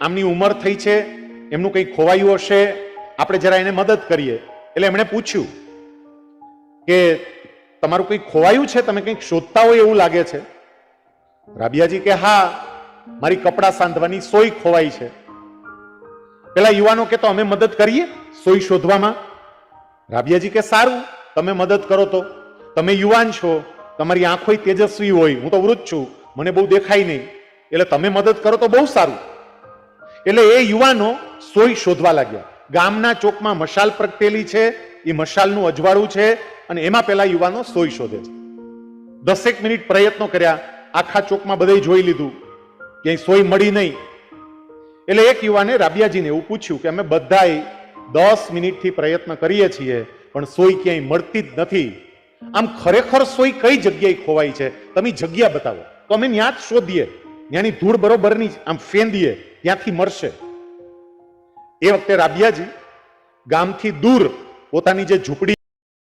આમની ઉંમર થઈ છે, એમનું કંઈ ખોવાયું હશે, આપણે જરા એને મદદ કરીએ. એટલે એમણે પૂછ્યું કે તમારું કંઈક ખોવાયું છે, તમે કંઈક શોધતા હોય એવું લાગે છે? રાબિયાજી કે હા, મારી કપડાં સાંધવાની સોય ખોવાઈ છે. પેલા યુવાનો કે તો અમે મદદ કરીએ સોય શોધવામાં? રાબિયાજી કે સારું, તમે મદદ કરો તો. તમે યુવાન છો, તમારી આંખોય તેજસ્વી હોય, હું તો વૃદ્ધ છું, મને બહુ દેખાય નહીં. એટલે તમે મદદ કરો તો બહુ સારું. એટલે એ યુવાનો સોય શોધવા લાગ્યા. ગામના ચોકમાં મશાલ પ્રગટેલી છે, એ મશાલનું અજવાળું છે અને એમાં પેલા યુવાનો સોય શોધે છે. દસેક મિનિટ પ્રયત્નો કર્યા, આખા ચોકમાં બધે જોઈ લીધું, ક્યાંય સોય મળી નહીં. એટલે એક યુવાને રાબિયાજીને એવું પૂછ્યું કે અમે બધાએ દસ મિનિટથી પ્રયત્ન કરીએ છીએ, પણ સોય ક્યાંય મળતી જ નથી. આમ ખરેખર સોય કઈ જગ્યાએ ખોવાઈ છે? તમે જગ્યા બતાવો. તો અમે ત્યાં જ શોધીએ. ત્યાંની ધૂળ બરોબરની આમ ફેંદીએ, ત્યાંથી મળશે એ વખતે રાબિયાજી ગામથી દૂર પોતાની જે ઝૂંપડી